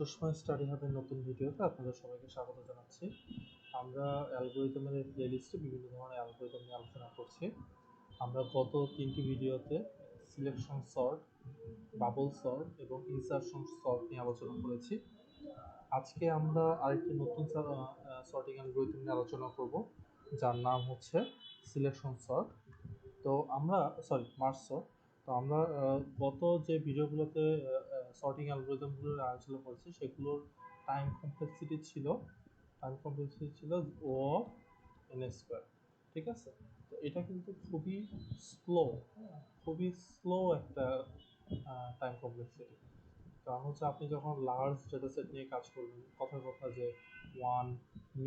Sushma study হাবের নতুন ভিডিওতে আপনাদের সবাইকে স্বাগত জানাচ্ছি। আমরা অ্যালগোরিদমের প্লেলিস্টে বিভিন্ন ধরনের অ্যালগোরিদম নিয়ে আলোচনা করছি। আমরা গত তিনটি ভিডিওতে সিলেকশন সর্ট বাবল সর্ট এবং ইনসারশন সর্ট নিয়ে আলোচনা করেছি। আজকে আমরা আরেকটি নতুন সর্টিং অ্যালগোরিদম নিয়ে আলোচনা করব, যার নাম হচ্ছে সিলেকশন সর্ট তো আমরা সরি মার্চ সর্ট তো আমরা গত যে ভিডিওগুলোতে সর্টিং অ্যালগোরিদমগুলোর আলোচনা করেছি, সেগুলোর টাইম কমপ্লেক্সিটি ছিল টাইম কমপ্লেক্সিটি ছিল ও এন স্কোয়ার ঠিক আছে? তো এটা কিন্তু খুবই স্লো খুবই স্লো একটা টাইম কমপ্লেক্সিটি কারণ হচ্ছে আপনি যখন লার্জ ডেটা সেট নিয়ে কাজ করবেন কথার কথা যে ওয়ান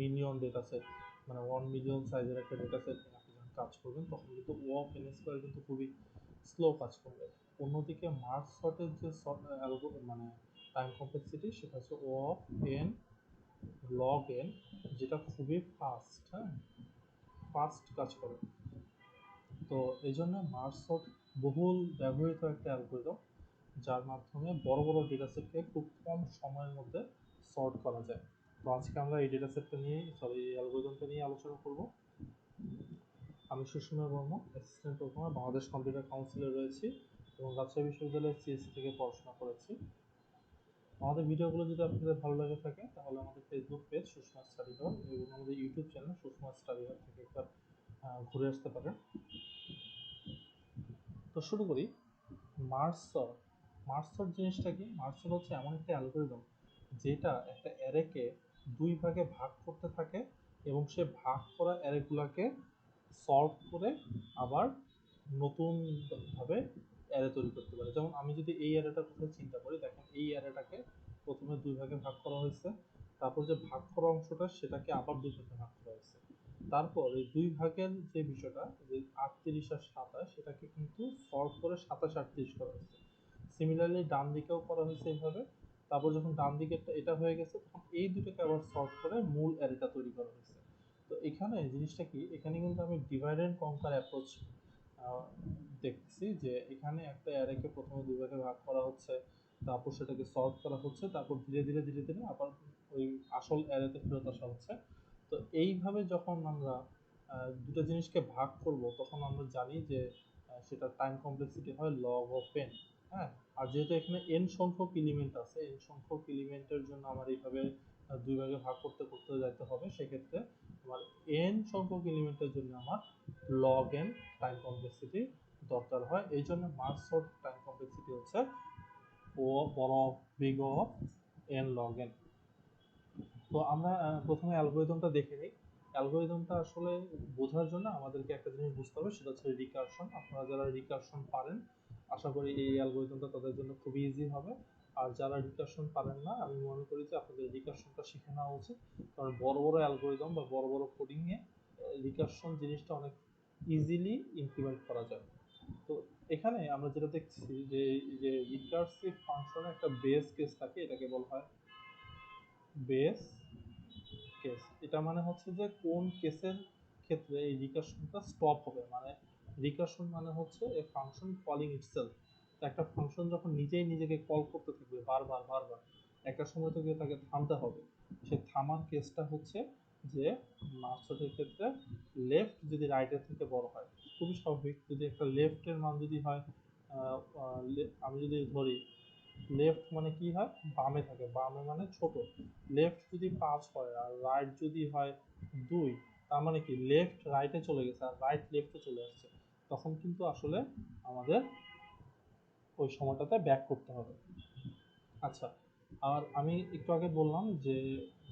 মিলিয়ন ডেটা সেট মানে ওয়ান মিলিয়ন সাইজের একটা ডেটা সেট নিয়ে আপনি যখন কাজ করবেন, তখন কিন্তু ও অফ এন স্কোয়ার কিন্তু খুবই স্লো কাজ করবে। অন্যদিকে মার্ক শটের যে মানে টাইম কমপ্লেক্সিটি সেটা হচ্ছে O of n log n যেটা খুবই ফাস্ট হ্যাঁ? ফাস্ট কাজ করে। তো এই জন্য মার্ক শট বহুল ব্যবহৃত একটা অ্যালগোরিদম যার মাধ্যমে বড় বড় ডেটা সেটকে খুব কম সময়ের মধ্যে সর্ট করা যায়। তো আজকে আমরা এই ডেটা সেটটা নিয়ে সরি এই অ্যালগোরিদমটা নিয়ে আলোচনা করব। আমি Sushma Barma assistant programmer Bangladesh computer কাউন্সিলে রয়েছি। এবং রাজশাহী বিশ্ববিদ্যালয়ের সিএসসি থেকে পড়াশোনা করেছি। আমাদের ভিডিওগুলো যদি আপনাদের ভালো লাগে থাকে, তাহলে আমাদের ফেসবুক পেজ সুষমা স্টাডি হব এবং আমাদের ইউটিউব চ্যানেল সুষমা স্টাডি হব থেকে একবার ঘুরে আসতে পারেন। তো শুরু করি। মার্সর মার্সর জিনিসটা কি? মার্সর হচ্ছে এমন একটা অ্যালগোরিদম যেটা একটা অ্যারেকে দুই ভাগে ভাগ করতে থাকে এবং সে ভাগ করা অ্যারেগুলোকে সলভ করে আবার নতুনভাবে অ্যারে তৈরি করতে পারে। যেমন আমি যদি এই অ্যারেটার কথা চিন্তা করি, দেখেন এই অ্যারেটাকে প্রথমে দুই ভাগে ভাগ করা হয়েছে। তারপর যে ভাগ করা অংশটা, সেটাকে আবার দুই ভাগে ভাগ করা হয়েছে। তারপর এই দুই ভাগের যে বিষয়টা, যে আটত্রিশ আর সাতাশ, সেটাকে কিন্তু সলভ করে সাতাশ আটত্রিশ করা হয়েছে। সিমিলারলি ডান দিকেও করা হয়েছে এইভাবে। তারপর যখন ডান দিকেরটা এটা হয়ে গেছে, তখন এই দুটোকে আবার সলভ করে মূল অ্যারেটা তৈরি করা হয়েছে। তো এখানে জিনিসটা কি? এখানে কিন্তু আমি ডিভাইড অ্যান্ড কনকার অ্যাপ্রোচ দেখছি যে এখানে একটা অ্যারেকে প্রথমে দুই ভাগে ভাগ করা হচ্ছে, তারপর সেটাকে সলভ করা হচ্ছে, তারপর ধীরে ধীরে ধীরে ধীরে আবার ওই আসল অ্যারেতে ফেরত আসা হচ্ছে। তো এইভাবে যখন আমরা দুটো জিনিসকে ভাগ করব, তখন আমরা জানি যে সেটা টাইম কমপ্লেক্সিটি হয় লগ অফ এন হ্যাঁ? আর যেহেতু এখানে এন সংখ্যক এলিমেন্ট আছে এন সংখ্যক এলিমেন্টের জন্য আমার এইভাবে দুই ভাগে ভাগ করতে করতে যাইতে হবে, সেক্ষেত্রে আমার এন সংখ্যক এলিমেন্টের জন্য আমার লগ এন টাইম কমপ্লেক্সিটি দরকার হয়। এই জন্য মার্ক শর্ট টাইম কমপ্লেক্সিটি হচ্ছে ও, বড়, big of n, log, n. তো আমরা প্রথমে অ্যালগোরিদমটা দেখে নিই। অ্যালগোরিদমটা আসলে বোঝার জন্য আমাদেরকে একটা জিনিস বুঝতে হবে, সেটা হচ্ছে রিকারশন আপনারা যারা রিকারশন পারেন, আশা করি এই অ্যালগোরিদমটা তাদের জন্য খুবই ইজি হবে। আর যারা রিকারশন পারেন না, আমি মনে করি যে আপনাদের রিকারশনটা শিখে নেওয়া উচিত। কারণ বড় বড় অ্যালগোরিদম বা বড় বড় কোডিংয়ে রিকারশন জিনিসটা অনেক ইজিলি ইমপ্লিমেন্ট করা যায়। তো এখানে আমরা যেটা দেখছি যে যে রিকার্সিভ ফাংশনে একটা বেস কেস থাকে, এটাকে বলা হয় বেস কেস এটা মানে হচ্ছে যে কোন কেসের ক্ষেত্রে এই রিকারশনটা স্টপ হবে। মানে রিকারশন মানে হচ্ছে এ ফাংশন কলিং ইটসেলফ একটা ফাংশন যখন নিজেই নিজেকে কল করতে থাকবে, বারবার বারবার, একটা সময় থেকে তাকে থামতে হবে। সে থামার কেসটা হচ্ছে যে মাস্টারের ক্ষেত্রে লেফট যদি রাইটের থেকে বড় হয়, খুবই স্বাভাবিক। যদি একটা লেফটের মান যদি হয় আমি যদি ধরি লেফট মানে কি হয়? বামে থাকে। বামে মানে ছোট। লেফট যদি পাঁচ হয় আর রাইট যদি হয় দুই, তার মানে কি? লেফট রাইটে চলে গেছে আর রাইট লেফটে চলে আসছে। তখন কিন্তু আসলে আমাদের ওই সময়টাতে ব্যাক করতে হবে। আচ্ছা আর আমি একটু আগে বললাম যে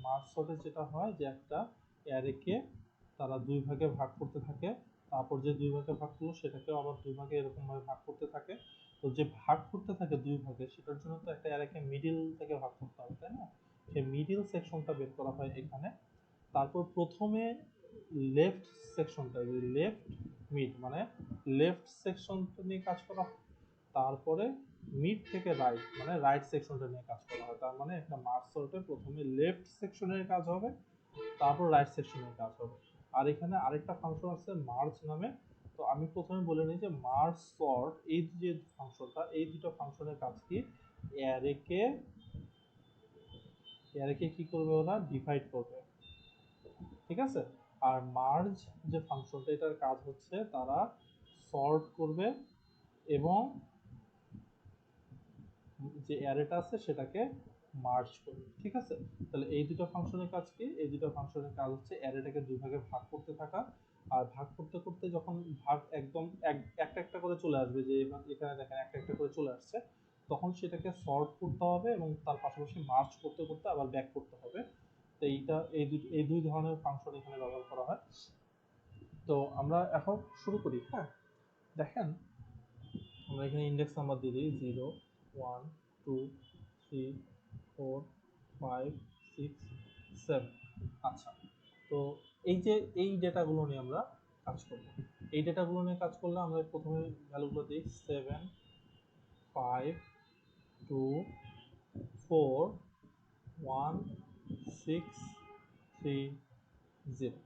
মার্ক শর্টে যেটা হয় যে একটা অ্যারেকে তারা দুই ভাগে ভাগ করতে থাকে, তারপর যে দুই ভাগে ভাগ করল সেটাকেও আবার দুই ভাগে এরকমভাবে ভাগ করতে থাকে। তো যে ভাগ করতে থাকে দুই ভাগে, সেটার জন্য তো একটা অ্যারেকে মিডিল থেকে ভাগ করতে হবে, তাই না? সেই মিডিল সেকশনটা বের করা হয় এখানে। তারপর প্রথমে লেফট সেকশনটা লেফট মিড মানে লেফট সেকশনটা নিয়ে কাজ করা তারপরে মিড থেকে রাইট মানে রাইট সেকশনটা নিয়ে কাজ করা হয়। তার মানে একটা মার্চ সর্টে প্রথমে লেফট সেকশনের কাজ হবে, তারপর রাইট সেকশনের কাজ হবে। আর এখানে আরেকটা ফাংশন আছে মার্চ নামে। তো আমি প্রথমে বলে নিই যে মার্চ সর্ট এই যে ফাংশনটা এই দুটো ফাংশনের কাজ কি? অ্যারেকে অ্যারেকে কি করবে ওরা? ডিভাইড করবে। ঠিক আছে? আর মার্জ যে ফাংশনটা এটার কাজ হচ্ছে তারা সর্ট করবে এবং যে অ্যারেটা আছে সেটাকে মার্জ করবে, ঠিক আছে? তাহলে এই দুটো ফাংশনের কাজ কি? এই দুটো ফাংশনের কাজ হচ্ছে অ্যারেটাকে দুই ভাগে ভাগ করতে থাকা। আর ভাগ করতে করতে যখন ভাগ একদম এক- একটা একটা করে চলে আসবে, যে এখানে দেখেন একটা একটা করে চলে আসছে, তখন সেটাকে সর্ট করতে হবে এবং তার পাশাপাশি মার্জ করতে করতে আবার ব্যাক করতে হবে। তো এইটা, এই দুই এই দুই ধরনের ফাংশন এখানে ব্যবহার করা হয়। তো আমরা এখন শুরু করি হ্যাঁ? দেখেন, আমরা এখানে ইন্ডেক্স নাম্বার দিয়ে দিই zero one, two, three, four, five, six, seven. আচ্ছা তো এই যে এই ডেটাগুলো নিয়ে আমরা কাজ করব। এই ডেটাগুলো নিয়ে কাজ করলে আমরা প্রথমে ভ্যালুগুলো দিই seven, five, two, four, one, six, three, zero.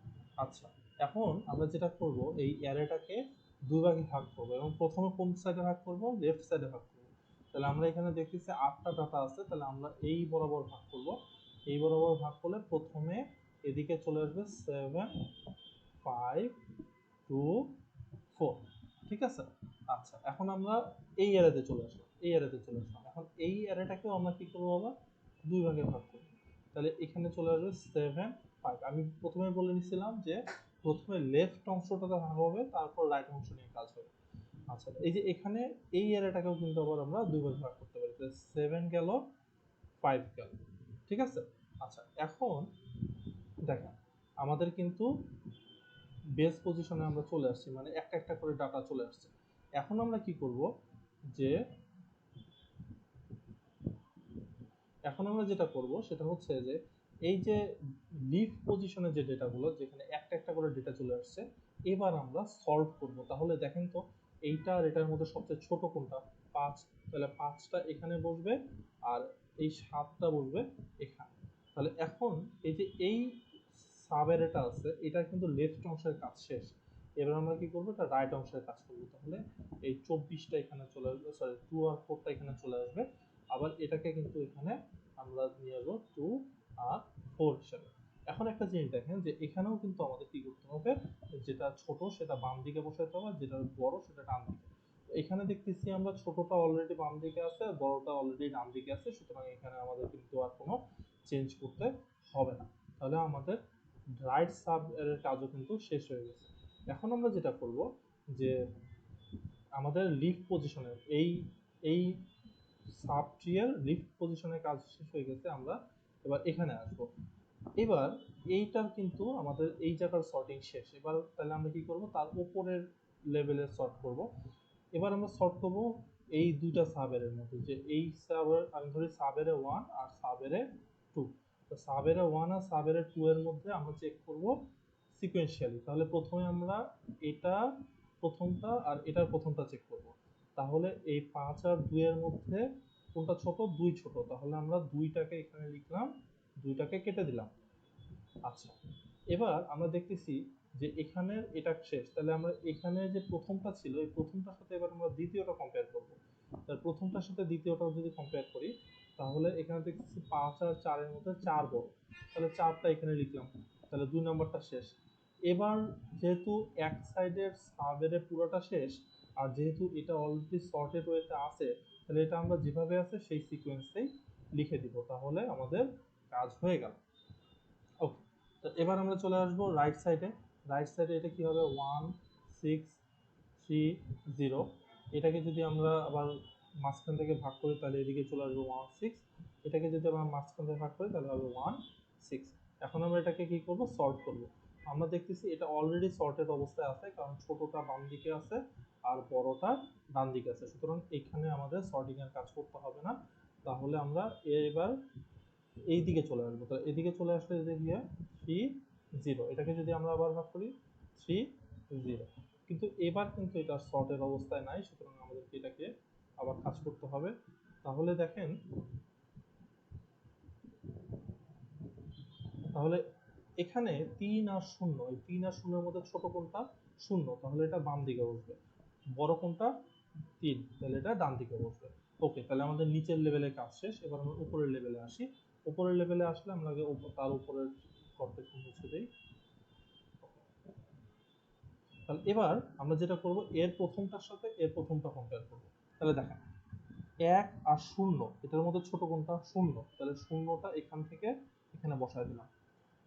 আচ্ছা এখন আমরা যেটা করব, এই অ্যারেটাকে দুই ভাগে ভাগ করব এবং প্রথমে কোন সাইডে ভাগ করব? লেফট সাইডে ভাগ করব। তাহলে আমরা এখানে দেখতেছি আটটা ডাটা আছে, তাহলে আমরা এই বরাবর ভাগ করব। এই বরাবর ভাগ করলে প্রথমে এদিকে চলে আসবে সেভেন ফাইভ টু ফোর ঠিক আছে? আচ্ছা এখন আমরা এই এরাতে চলে আসলাম, এই অ্যারেতে চলে আসলাম। এখন এই এরাটাকেও আমরা কি করব আবার? দুই ভাগে ভাগ করব। তাহলে এখানে চলে আসবে সেভেন ফাইভ আমি প্রথমে বলে নিছিলাম যে প্রথমে লেফট অংশটাতে ভাগ হবে, তারপর রাইট অংশ নিয়ে কাজ হবে। আচ্ছা এই যে এখানে এই অ্যারেটাকেও কিন্তু আবার আমরা দুই ভাগে ভাগ করতে পারি সেভেন গেল ফাইভ গেল, ঠিক আছে? আচ্ছা এখন দেখেন, আমাদের কিন্তু বেস পজিশনে আমরা চলে আসছি মানে একটা একটা করে ডাটা চলে আসছে। এখন আমরা কি করব যে, এখন আমরা যেটা করব সেটা হচ্ছে যে, এই যে লিফ পজিশনে যে ডেটাগুলো যেখানে একটা একটা করে ডেটা চলে আসছে, এবার আমরা সলভ করব। তাহলে দেখেন তো এইটা আর এটার মধ্যে সবচেয়ে ছোট কোনটা? পাঁচ। তাহলে পাঁচটা এখানে বসবে আর এই সাতটা বসবে এখানে। তাহলে এখন এই যে এই সাব অ্যারেটা আছে, এটা কিন্তু লেফট অংশের কাজ শেষ। এবার আমরা কি করব? এটা রাইট অংশের কাজ করব। তাহলে এই চব্বিশটা এখানে চলে আসবে সরি টু আর ফোরটা এখানে চলে আসবে। আবার এটাকে কিন্তু এখানে আমরা নিয়ে যাব টু আর ফোর হিসাবে। এখন একটা জিনিস দেখেন যে এখানেও কিন্তু আমাদের কি করতে হবে? যেটা ছোট সেটা বাম দিকে বসাতে হবে, যেটা বড় সেটা ডান দিকে। এখানে দেখতেছি আমরা ছোটটা অলরেডি বাম দিকে আছে আর বড়টা অলরেডি ডান দিকে আছে, সুতরাং এখানে আমাদের কিন্তু আর কোনো চেঞ্জ করতে হবে না। তাহলে আমাদের রাইট সাব এর কাজও কিন্তু শেষ হয়ে গেছে। এখন আমরা যেটা করব যে আমাদের লিফট পজিশনে এই এই সাব ট্রিয়ের লিফট পজিশনের কাজ শেষ হয়ে গেছে, আমরা এবার এখানে আসব। এবার এইটার কিন্তু আমাদের এই জায়গার সর্টিং শেষ। এবার তাহলে আমরা কি করব? তার উপরের লেভেলে সর্ট করব। এবার আমরা সর্ট করব এই দুইটা সাবের মধ্যে যে এই সাবের আমি ধরি সাবেরে ওয়ান আর সাবেরে টু তো সাবেরে ওয়ান আর সাবেরে টু এর মধ্যে আমরা চেক করব সিকোয়েন্সিয়ালি তাহলে প্রথমে আমরা এটা, প্রথমটা আর এটার প্রথমটা চেক করব। তাহলে এই পাঁচ আর দুইয়ের মধ্যে কোনটা ছোট? দুই ছোট। তাহলে আমরা দুইটাকে এখানে লিখলাম দুইটাকে কেটে দিলাম। আচ্ছা এবার আমরা দেখতেছি যে এখানের এটা শেষ, তাহলে আমরা এখানে যে প্রথমটা ছিল, এই প্রথমটার সাথে এবার আমরা দ্বিতীয়টা কম্পেয়ার করব। তাহলে প্রথমটার সাথে দ্বিতীয়টা যদি কম্পেয়ার করি, তাহলে এখানে দেখতেছি পাঁচ আর চারের মধ্যে চার বড়। তাহলে চারটা এখানে লিখলাম, তাহলে দুই নম্বরটা শেষ। এবার যেহেতু এক সাইডের সাবেরে পুরোটা শেষ, আর যেহেতু এটা অলরেডি সর্টেড ওয়েতে আছে, তাহলে এটা আমরা যেভাবে আছে সেই সিকোয়েন্সেই লিখে দিব। তাহলে আমাদের কাজ হয়ে গেল। ওকে তো এবার আমরা চলে আসব রাইট সাইডে রাইট সাইডে এটা কি হবে? ওয়ান সিক্স থ্রি জিরো এটাকে যদি আমরা আবার মাঝখান থেকে ভাগ করি, তাহলে এদিকে চলে আসবে ওয়ান সিক্স এটাকে যদি আমরা মাঝখান থেকে ভাগ করি, তাহলে হবে ওয়ান সিক্স এখন আমরা এটাকে কি করব? সর্ট করব। আমরা দেখতেছি এটা অলরেডি সর্টেড অবস্থায় আছে, কারণ ছোটটা বাম দিকে আছে আর বড়টা ডান দিকে আছে। সুতরাং এখানে আমাদের সর্টিং এর কাজ করতে হবে না। তাহলে আমরা এবার এই দিকে চলে আসব। তাহলে এদিকে চলে আসলে যে হয়? থ্রি জিরো এটাকে যদি আমরা আবার ভাগ করি থ্রি জিরো কিন্তু এবার কিন্তু এটা শর্টের অবস্থায় নাই, সুতরাং আমাদেরকে এটাকে আবার কাজ করতে হবে। তাহলে দেখেন, তাহলে এখানে তিন আর শূন্য, এই তিন আর শূন্যের মধ্যে ছোট কোনটা শূন্য, তাহলে এটা বাম দিকে বসবে। বড় কোনটা তিন, তাহলে এটা ডান দিকে বসবে। ওকে তাহলে আমাদের নিচের লেভেলে কাজ শেষ, এবার আমরা উপরের লেভেলে আসি। উপরের লেভেলে আসলে আমরা আগে তার উপরের একটু মুছে দিই। তাহলে এবার আমরা যেটা করব, এর প্রথমটার সাথে এর প্রথমটা কম্পেয়ার করব। তাহলে দেখেন, এক আর শূন্য, এটার মধ্যে ছোট কোনটা? শূন্য। তাহলে শূন্যটা এখান থেকে এখানে বসায় দিলাম।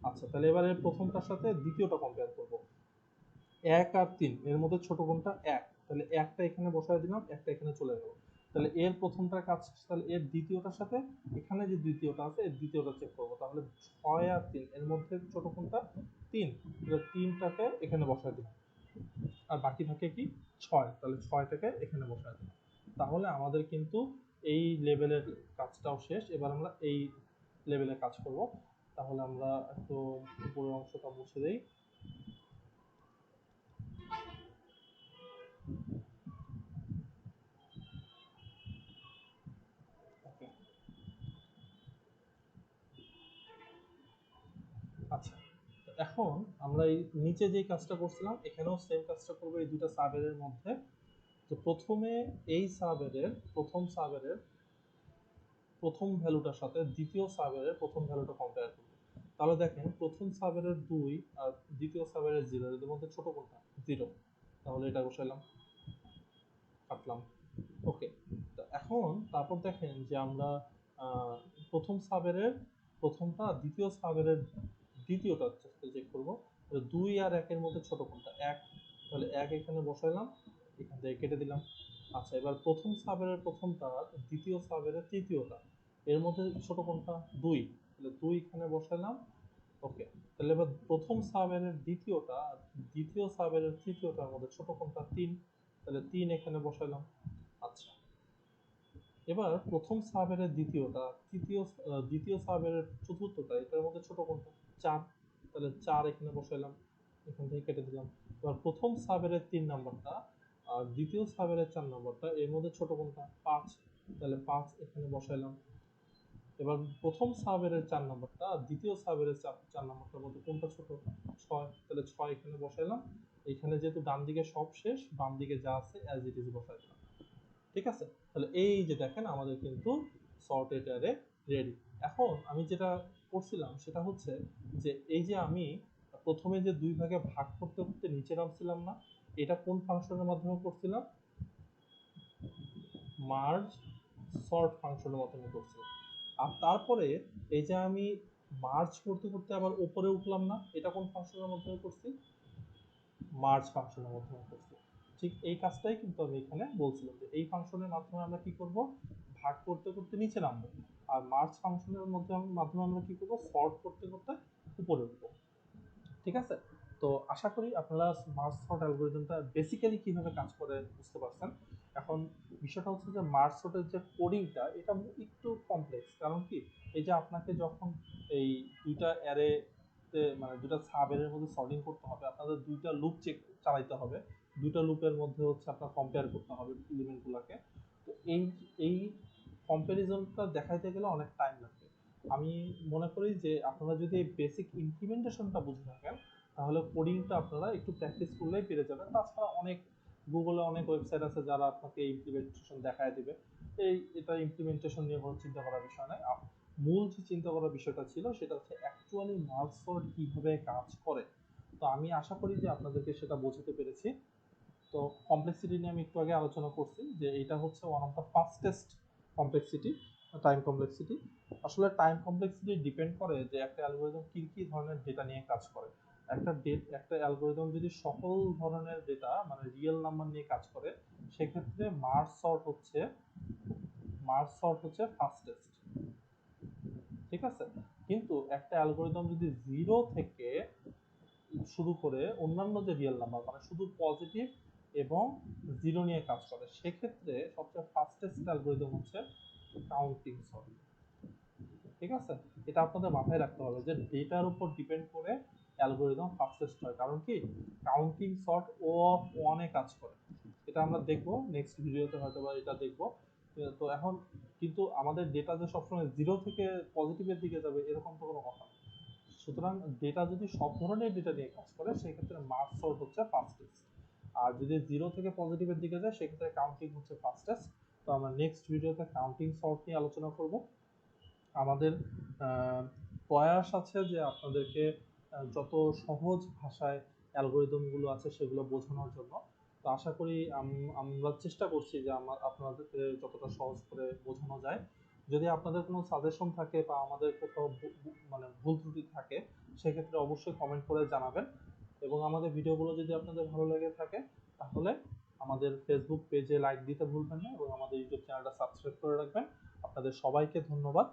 আচ্ছা তাহলে এবার এর প্রথমটার সাথে দ্বিতীয়টা কম্পেয়ার করব। এক আর তিন, এর মধ্যে ছোট কোনটা? এক। তাহলে একটা এখানে বসায় দিলাম, একটা এখানে চলে গেল। তাহলে এর প্রথমটার কাজ তাহলে এর দ্বিতীয়টার সাথে এখানে যে দ্বিতীয়টা আছে, এর দ্বিতীয়টা চেক করব। তাহলে ছয় আর তিন, এর মধ্যে ছোট কোনটা? তিন। তাহলে তিনটাকে এখানে বসায় দিলাম আর বাকি থাকে কি? ছয়। তাহলে ছয়টাকে এখানে বসায় দিলাম তাহলে আমাদের কিন্তু এই লেভেলের কাজটাও শেষ। এবার আমরা এই লেভেলে কাজ করব। তাহলে আমরা একটু উপরের অংশটা মুছে দেই Okay. আচ্ছা তো এখন আমরা এই নিচে যে কাজটা করছিলাম, এখানেও সেম কাজটা করব এই দুটো সাবের মধ্যে। তো প্রথমে এই সাবের প্রথম সাবের প্রথম ভ্যালুটার সাথে দ্বিতীয় সাবের প্রথম ভ্যালুটা কম্পেয়ার করব। তাহলে দেখেন, প্রথম সাবের দুই আর দ্বিতীয় সাবের জিরো এদের মধ্যে ছোট কোনটা? জিরো তাহলে এটা বসাইলাম, কাটলাম। ওকে এখন তারপর দেখেন যে আমরা প্রথম সাবেরের প্রথমটা, দ্বিতীয় সাবেরের দ্বিতীয়টা চেক করব। দুই আর একের মধ্যে ছোট কোনটা? এক। তাহলে এক এখানে বসাইলাম, এখান থেকে কেটে দিলাম। আচ্ছা এবার প্রথম সাবেরের প্রথমটা, দ্বিতীয় সাবেরের তৃতীয়টা, এর মধ্যে ছোট কোনটা? দুই। তাহলে দুই এখানে বসাইলাম। ওকে, তাহলে এবার প্রথম সাবেরের দ্বিতীয়টা দ্বিতীয় সাবেরের তৃতীয়টার মধ্যে ছোট কোনটা? তিন। তাহলে তিন এখানে বসাইলাম। আচ্ছা এবার প্রথম সাবেরের দ্বিতীয়টা, তৃতীয়, দ্বিতীয় সাবেরের চতুর্থটা, এটার মধ্যে ছোট কোনটা? চার, তাহলে চার এখানে বসাইলাম, এখান থেকে কেটে দিলাম। এবার প্রথম সাবেরের তিন নাম্বারটা আর দ্বিতীয় সাবেরের চার নাম্বারটা, এর মধ্যে ছোট কোনটা? পাঁচ, তাহলে পাঁচ এখানে বসাইলাম। এবার প্রথম সাবেরের চার নাম্বারটা আর দ্বিতীয় সাবেরের চার চার নাম্বারটার মধ্যে কোনটা ছোট? ছয়, তাহলে ছয় এখানে বসাইলাম। এখানে যেহেতু ডান দিকে সব শেষ, বাম দিকে যা আছে অ্যাজ ইট ইজ বসাই দিলাম ঠিক আছে? তাহলে এই যে দেখেন, আমাদের কিন্তু সর্টেড এটারে রেডি এখন আমি যেটা করছিলাম সেটা হচ্ছে যে এই যে আমি প্রথমে যে দুই ভাগে ভাগ করতে করতে নিচে নামছিলাম না, এটা কোন ফাংশনের মাধ্যমে করছিলাম? মার্জ সর্ট ফাংশনের মাধ্যমে করছিলাম। আর তারপরে এই যে আমি মার্জ করতে করতে আবার উপরে উঠলাম না, এটা কোন ফাংশনের মাধ্যমে করছি? মার্জ ফাংশনের মাধ্যমে করছি। ঠিক এই কাজটাই কিন্তু আমি এখানে বলছিলাম যে এই ফাংশনের মাধ্যমে আমরা কি করব? ভাগ করতে করতে নিচে নামবো। আর মার্জ ফাংশনের মধ্যে মাধ্যমে আমরা কি করব? সর্ট করতে করতে উপরে উঠবো। ঠিক আছে? তো আশা করি আপনারা মার্জ সর্ট অ্যালগোরিদমটা বেসিক্যালি কীভাবে কাজ করে বুঝতে পারছেন। এখন বিষয়টা হচ্ছে যে মার্জ সর্টের যে কোডিংটা এটা একটু কমপ্লেক্স কারণ কি? এই যে আপনাকে যখন এই দুইটা অ্যারে মানে দুইটা সাবের মধ্যে সর্টিং করতে হবে, আপনাদের দুইটা লুপ চেক চালাইতে হবে। দুইটা লুপের মধ্যে হচ্ছে আপনার কম্পেয়ার করতে হবে এলিমেন্টগুলোকে তো এই এই কম্প্যারিজনটা দেখাইতে গেলে অনেক টাইম লাগবে। আমি মনে করি যে আপনারা যদি এই বেসিক ইমপ্লিমেন্টেশনটা বুঝে থাকেন, তাহলে কোডিংটা আপনারা একটু প্র্যাকটিস করলেই পেরে যাবেন। তাছাড়া অনেক গুগলে অনেক ওয়েবসাইট আছে যারা আপনাকে ইমপ্লিমেন্টেশন দেখায় দিবে। এই, এটা ইমপ্লিমেন্টেশন নিয়ে কোনো চিন্তা করার বিষয় নয় মূল যে চিন্তা করার বিষয়টা ছিল, সেটা হচ্ছে অ্যাকচুয়ালি মার্কস সর্ট কীভাবে কাজ করে। তো আমি আশা করি যে আপনাদেরকে সেটা বোঝাতে পেরেছি। তো কমপ্লেক্সিটি নিয়ে আমি একটু আগে আলোচনা করছি যে এটা হচ্ছে one of the fastest complexity time complexity আসলে টাইম কমপ্লেক্সিটি ডিপেন্ড করে যে একটা অ্যালগোরিদম কি কি ধরনের ডেটা নিয়ে কাজ করে। একটা ডেট একটা অ্যালগোরিদম যদি সকল ধরনের ডেটা মানে রিয়েল নাম্বার নিয়ে কাজ করে, সেক্ষেত্রে মার্স সর্ট হচ্ছে মার্স সর্ট হচ্ছে ফাস্টেস্ট ঠিক আছে? কিন্তু একটা অ্যালগোরিদম যদি জিরো থেকে শুরু করে অন্যান্য যে রিয়েল নাম্বার মানে শুধু পজিটিভ এবং জিরো নিয়ে কাজ করে। সেক্ষেত্রে সবচেয়ে ফাস্টেস্ট অ্যালগোরিদম হচ্ছে কাউন্টিং সর্ট ঠিক আছে? এটা আপনাদের মাথায় রাখতে হবে যে ডেটার উপর ডিপেন্ড করে অ্যালগোরিদম ফাস্টেস্ট হয়। কারণ কি? কাউন্টিং সর্ট ও অফ ওয়ানে কাজ করে। এটা আমরা দেখব নেক্সট ভিডিওতে হয়তো বা এটা দেখব। তো এখন কিন্তু আমাদের ডেটা যে সবসময় জিরো থেকে পজিটিভের দিকে যাবে, এরকম তো কোনো কথা সুতরাং ডেটা যদি সব ধরনের ডেটা নিয়ে কাজ করে, সেক্ষেত্রে মার্কস সর্ট হচ্ছে ফাস্টেস্ট আর যদি জিরো থেকে পজিটিভের দিকে যায়, সেক্ষেত্রে কাউন্টিং হচ্ছে ফাস্টেস্ট তো আমরা নেক্সট ভিডিওতে কাউন্টিং সর্ট নিয়ে আলোচনা করব। আমাদের প্রয়াস আছে যে আপনাদেরকে যত সহজ ভাষায় অ্যালগোরিদমগুলো আছে সেগুলো বোঝানোর জন্য। তো আশা করি আমরা চেষ্টা করছি যে আমার আপনাদেরকে যতটা সহজ করে বোঝানো যায়। যদি আপনাদের কোনো সাজেশন থাকে বা আমাদের কোথাও মানে ভুল ত্রুটি থাকে, সেক্ষেত্রে অবশ্যই কমেন্ট করে জানাবেন। এবং আমাদের ভিডিওগুলো যদি আপনাদের ভালো লেগে থাকে, তাহলে আমাদের ফেসবুক পেজে লাইক দিতে ভুলবেন না এবং আমাদের ইউটিউব চ্যানেলটা সাবস্ক্রাইব করে রাখবেন। আপনাদের সবাইকে ধন্যবাদ।